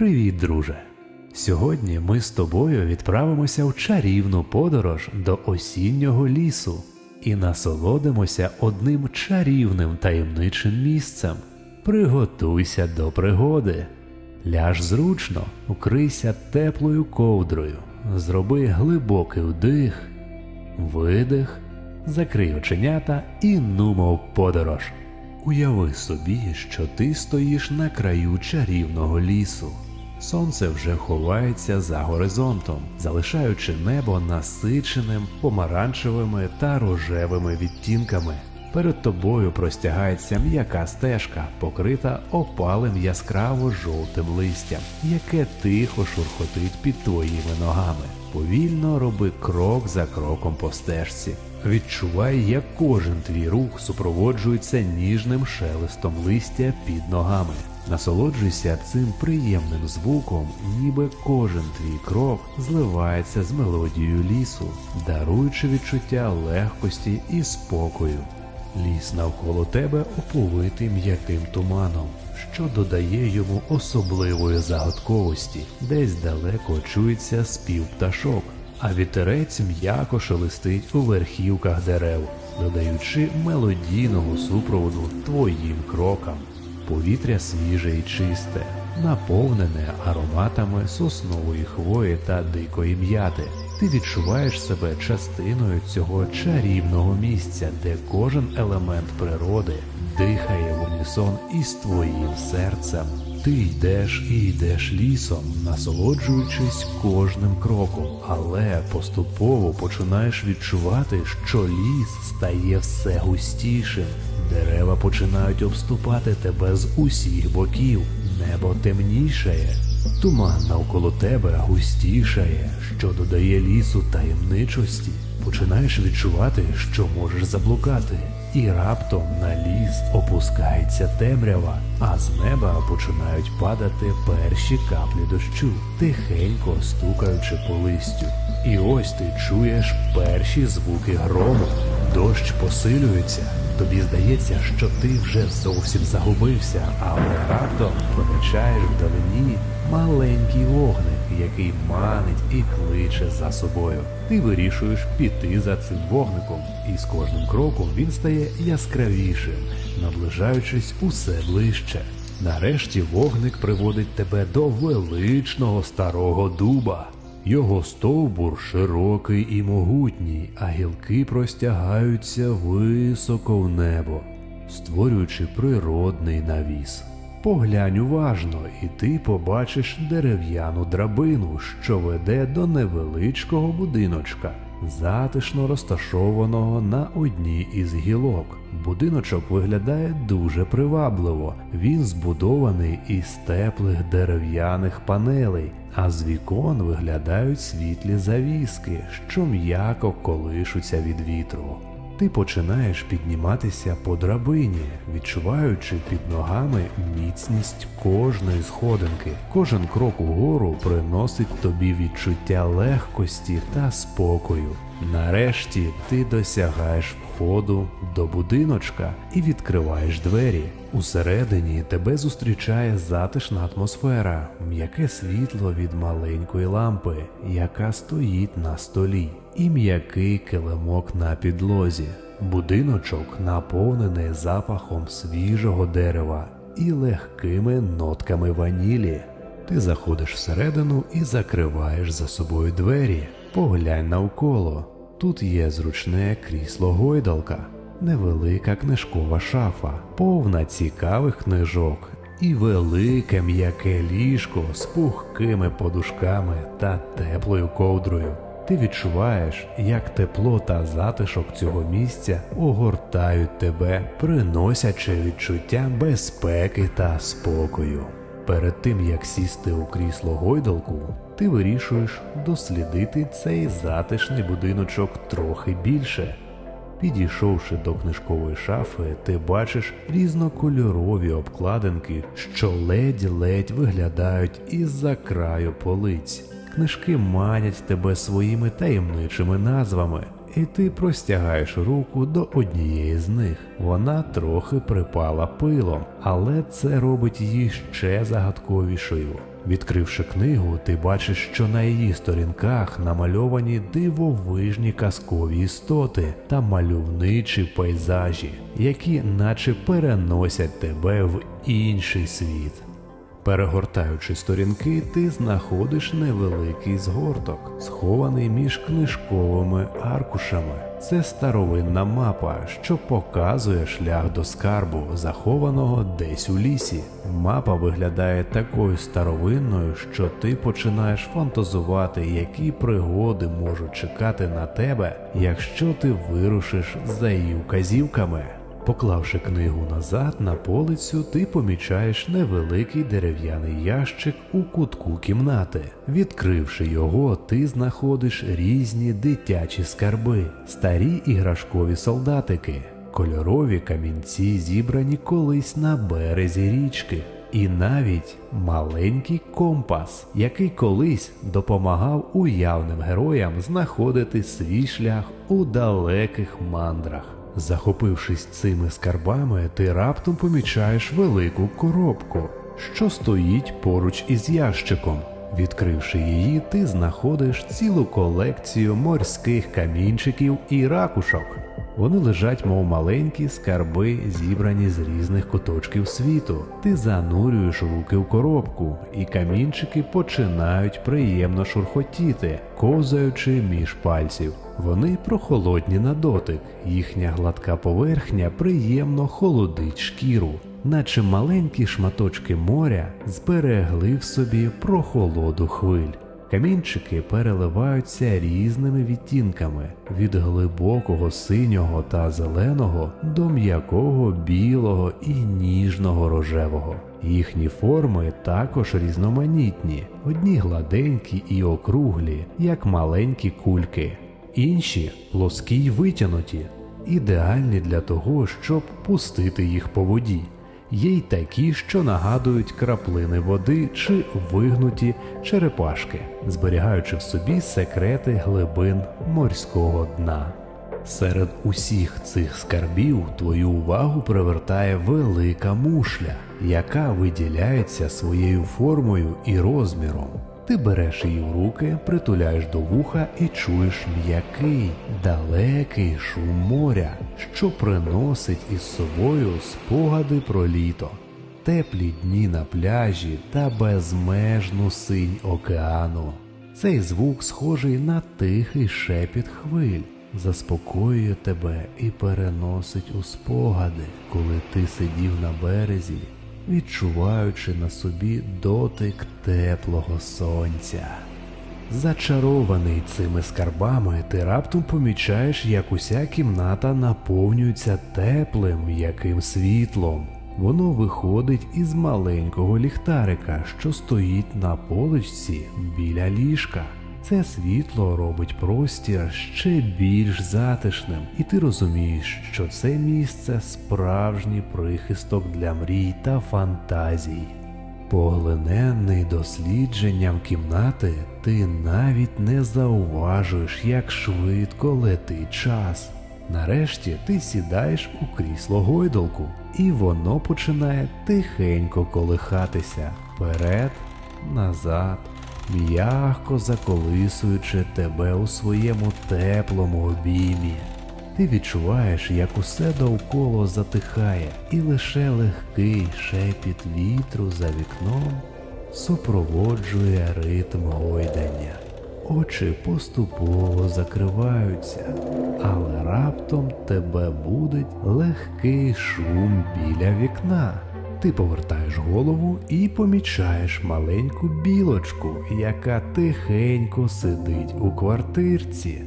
Привіт, друже! Сьогодні ми з тобою відправимося в чарівну подорож до осіннього лісу і насолодимося одним чарівним таємничим місцем. Приготуйся до пригоди. Ляж зручно, укрийся теплою ковдрою, зроби глибокий вдих, видих, закрий оченята і нумо в подорож. Уяви собі, що ти стоїш на краю чарівного лісу. Сонце вже ховається за горизонтом, залишаючи небо насиченим помаранчевими та рожевими відтінками. Перед тобою простягається м'яка стежка, покрита опалим яскраво жовтим листям, яке тихо шурхотить під твоїми ногами. Повільно роби крок за кроком по стежці. Відчувай, як кожен твій рух супроводжується ніжним шелестом листя під ногами. Насолоджуйся цим приємним звуком, ніби кожен твій крок зливається з мелодією лісу, даруючи відчуття легкості і спокою. Ліс навколо тебе оповитий м'яким туманом, що додає йому особливої загадковості, десь далеко чується спів пташок, а вітерець м'яко шелестить у верхівках дерев, додаючи мелодійного супроводу твоїм крокам. Повітря свіже і чисте, наповнене ароматами соснової хвої та дикої м'яти. Ти відчуваєш себе частиною цього чарівного місця, де кожен елемент природи дихає в унісон із твоїм серцем. Ти йдеш і йдеш лісом, насолоджуючись кожним кроком, але поступово починаєш відчувати, що ліс стає все густішим. Дерева починають обступати тебе з усіх боків, небо темнішає, туман навколо тебе густішає, що додає лісу таємничості. Починаєш відчувати, що можеш заблукати, і раптом на ліс опускається темрява, а з неба починають падати перші каплі дощу, тихенько стукаючи по листю. І ось ти чуєш перші звуки грому. Дощ посилюється. Тобі здається, що ти вже зовсім загубився, але раптом помічаєш вдалині маленький вогник, який манить і кличе за собою. Ти вирішуєш піти за цим вогником, і з кожним кроком він стає яскравішим, наближаючись усе ближче. Нарешті вогник приводить тебе до величного старого дуба. Його стовбур широкий і могутній, а гілки простягаються високо в небо, створюючи природний навіс. Поглянь уважно, і ти побачиш дерев'яну драбину, що веде до невеличкого будиночка, затишно розташованого на одній із гілок. Будиночок виглядає дуже привабливо. Він збудований із теплих дерев'яних панелей, а з вікон виглядають світлі завіски, що м'яко колишуться від вітру. Ти починаєш підніматися по драбині, відчуваючи під ногами міцність кожної сходинки. Кожен крок угору приносить тобі відчуття легкості та спокою. Нарешті ти досягаєш входу до будиночка і відкриваєш двері. Усередині тебе зустрічає затишна атмосфера, м'яке світло від маленької лампи, яка стоїть на столі, і м'який килимок на підлозі. Будиночок наповнений запахом свіжого дерева і легкими нотками ванілі. Ти заходиш всередину і закриваєш за собою двері. Поглянь навколо. Тут є зручне крісло гойдалка, невелика книжкова шафа, повна цікавих книжок і велике м'яке ліжко з пухкими подушками та теплою ковдрою. Ти відчуваєш, як тепло та затишок цього місця огортають тебе, приносячи відчуття безпеки та спокою. Перед тим як сісти у крісло гойдалку, ти вирішуєш дослідити цей затишний будиночок трохи більше. Підійшовши до книжкової шафи, ти бачиш різнокольорові обкладинки, що ледь-ледь виглядають із-за краю полиць. Книжки манять тебе своїми таємничими назвами, і ти простягаєш руку до однієї з них. Вона трохи припала пилом, але це робить її ще загадковішою. Відкривши книгу, ти бачиш, що на її сторінках намальовані дивовижні казкові істоти та мальовничі пейзажі, які наче переносять тебе в інший світ. Перегортаючи сторінки, ти знаходиш невеликий згорток, схований між книжковими аркушами. Це старовинна мапа, що показує шлях до скарбу, захованого десь у лісі. Мапа виглядає такою старовинною, що ти починаєш фантазувати, які пригоди можуть чекати на тебе, якщо ти вирушиш за її вказівками. Поклавши книгу назад на полицю, ти помічаєш невеликий дерев'яний ящик у кутку кімнати. Відкривши його, ти знаходиш різні дитячі скарби, старі іграшкові солдатики, кольорові камінці, зібрані колись на березі річки. І навіть маленький компас, який колись допомагав уявним героям знаходити свій шлях у далеких мандрах. Захопившись цими скарбами, ти раптом помічаєш велику коробку, що стоїть поруч із ящиком. Відкривши її, ти знаходиш цілу колекцію морських камінчиків і ракушок. Вони лежать, мов маленькі скарби, зібрані з різних куточків світу. Ти занурюєш руки в коробку, і камінчики починають приємно шурхотіти, ковзаючи між пальців. Вони прохолодні на дотик, їхня гладка поверхня приємно холодить шкіру, наче маленькі шматочки моря зберегли в собі прохолоду хвиль. Камінчики переливаються різними відтінками від глибокого синього та зеленого до м'якого білого і ніжного рожевого. Їхні форми також різноманітні, одні гладенькі і округлі, як маленькі кульки, інші плоскі й витянуті, ідеальні для того, щоб пустити їх по воді. Є й такі, що нагадують краплини води чи вигнуті черепашки, зберігаючи в собі секрети глибин морського дна. Серед усіх цих скарбів твою увагу привертає велика мушля, яка виділяється своєю формою і розміром. Ти береш її в руки, притуляєш до вуха і чуєш м'який, далекий шум моря, що приносить із собою спогади про літо, теплі дні на пляжі та безмежну синь океану. Цей звук схожий на тихий шепіт хвиль, заспокоює тебе і переносить у спогади, коли ти сидів на березі відчуваючи на собі дотик теплого сонця. Зачарований цими скарбами, ти раптом помічаєш, як уся кімната наповнюється теплим м'яким світлом. Воно виходить із маленького ліхтарика, що стоїть на поличці біля ліжка. Це світло робить простір ще більш затишним, і ти розумієш, що це місце справжній прихисток для мрій та фантазій. Поглинений дослідженням кімнати, ти навіть не зауважуєш, як швидко летить час. Нарешті ти сідаєш у крісло гойдолку, і воно починає тихенько колихатися вперед, назад м'яко заколисуючи тебе у своєму теплому обіймі. Ти відчуваєш, як усе довкола затихає, і лише легкий шепіт вітру за вікном супроводжує ритм гойдання. Очі поступово закриваються, але раптом тебе будить легкий шум біля вікна. Ти повертаєш голову і помічаєш маленьку білочку, яка тихенько сидить у квартирці.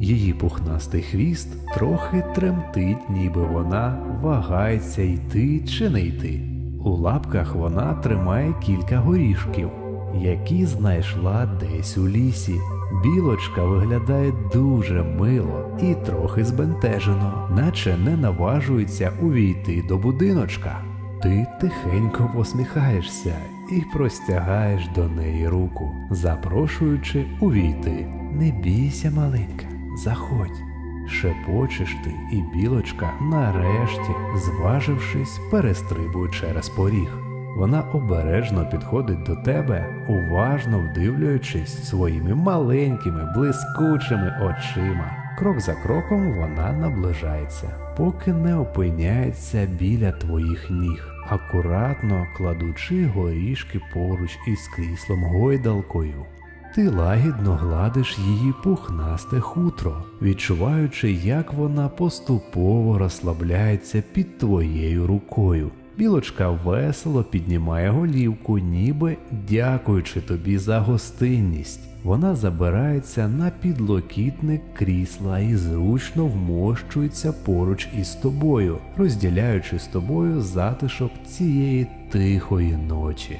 Її пухнастий хвіст трохи тремтить, ніби вона вагається йти чи не йти. У лапках вона тримає кілька горішків, які знайшла десь у лісі. Білочка виглядає дуже мило і трохи збентежено, наче не наважується увійти до будиночка. Ти тихенько посміхаєшся і простягаєш до неї руку, запрошуючи увійти. Не бійся, маленька, заходь. Шепочеш ти, і білочка, нарешті, зважившись, перестрибує через поріг. Вона обережно підходить до тебе, уважно вдивлюючись своїми маленькими, блискучими очима. Крок за кроком вона наближається, поки не опиняється біля твоїх ніг, акуратно кладучи горішки поруч із кріслом гойдалкою. Ти лагідно гладиш її пухнасте хутро, відчуваючи, як вона поступово розслабляється під твоєю рукою. Білочка весело піднімає голівку, ніби дякуючи тобі за гостинність. Вона забирається на підлокітник крісла і зручно вмощується поруч із тобою, розділяючи з тобою затишок цієї тихої ночі.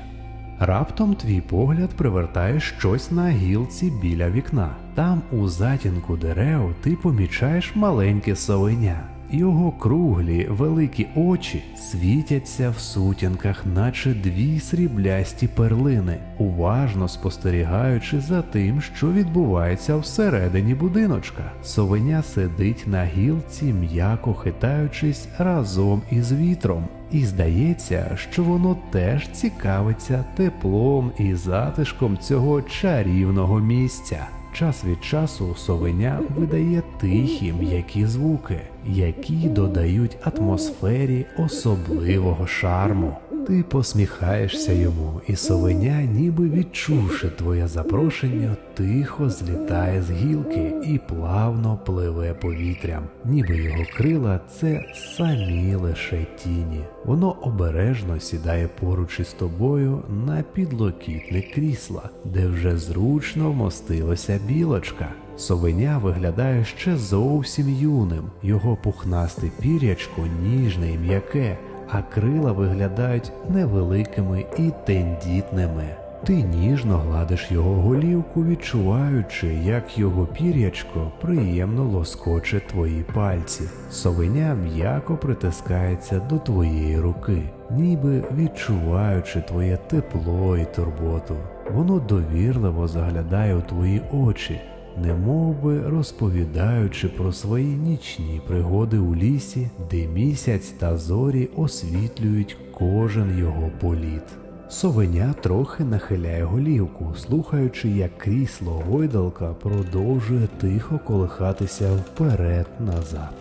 Раптом твій погляд привертає щось на гілці біля вікна. Там, у затінку дерев, ти помічаєш маленьке совеня. Його круглі великі очі світяться в сутінках, наче дві сріблясті перлини, уважно спостерігаючи за тим, що відбувається всередині будиночка. Совеня сидить на гілці, м'яко хитаючись разом із вітром. І здається, що воно теж цікавиться теплом і затишком цього чарівного місця. Час від часу совеня видає тихі м'які звуки, які додають атмосфері особливого шарму. Ти посміхаєшся йому, і совеня, ніби відчувши твоє запрошення, тихо злітає з гілки і плавно пливе повітрям, ніби його крила це самі лише тіні. Воно обережно сідає поруч із тобою на підлокітне крісла, де вже зручно вмостилася білочка. Совеня виглядає ще зовсім юним, його пухнасте пірячко ніжне і м'яке а крила виглядають невеликими і тендітними. Ти ніжно гладиш його голівку, відчуваючи, як його пір'ячко приємно лоскоче твої пальці. Совеня м'яко притискається до твоєї руки, ніби відчуваючи твоє тепло і турботу. Воно довірливо заглядає у твої очі, немов би розповідаючи про свої нічні пригоди у лісі, де місяць та зорі освітлюють кожен його політ. Совеня трохи нахиляє голівку, слухаючи, як крісло гойдалка продовжує тихо колихатися вперед назад.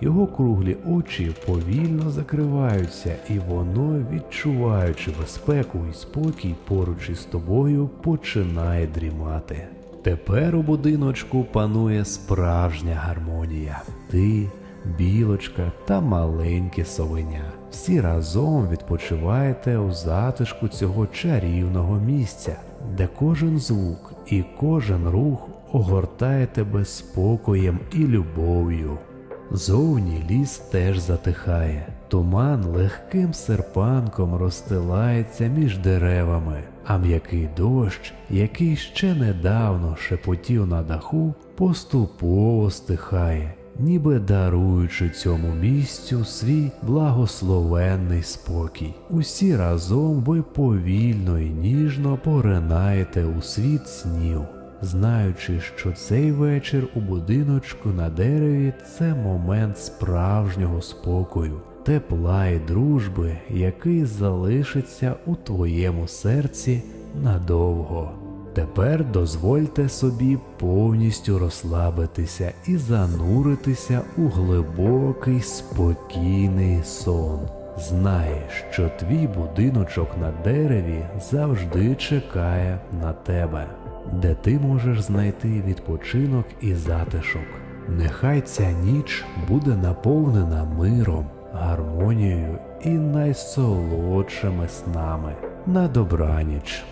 Його круглі очі повільно закриваються, і воно, відчуваючи безпеку і спокій поруч із тобою, починає дрімати. Тепер у будиночку панує справжня гармонія. Ти, білочка та маленьке совеня. Всі разом відпочиваєте у затишку цього чарівного місця, де кожен звук і кожен рух огортає тебе спокоєм і любов'ю. Зовні ліс теж затихає, туман легким серпанком розстилається між деревами, а м'який дощ, який ще недавно шепотів на даху, поступово стихає, ніби даруючи цьому місцю свій благословенний спокій. Усі разом ви повільно і ніжно поринаєте у світ снів знаючи, що цей вечір у будиночку на дереві це момент справжнього спокою, тепла і дружби, який залишиться у твоєму серці надовго. Тепер дозвольте собі повністю розслабитися і зануритися у глибокий спокійний сон. Знай, що твій будиночок на дереві завжди чекає на тебе де ти можеш знайти відпочинок і затишок. Нехай ця ніч буде наповнена миром, гармонією і найсолодшими снами на добраніч.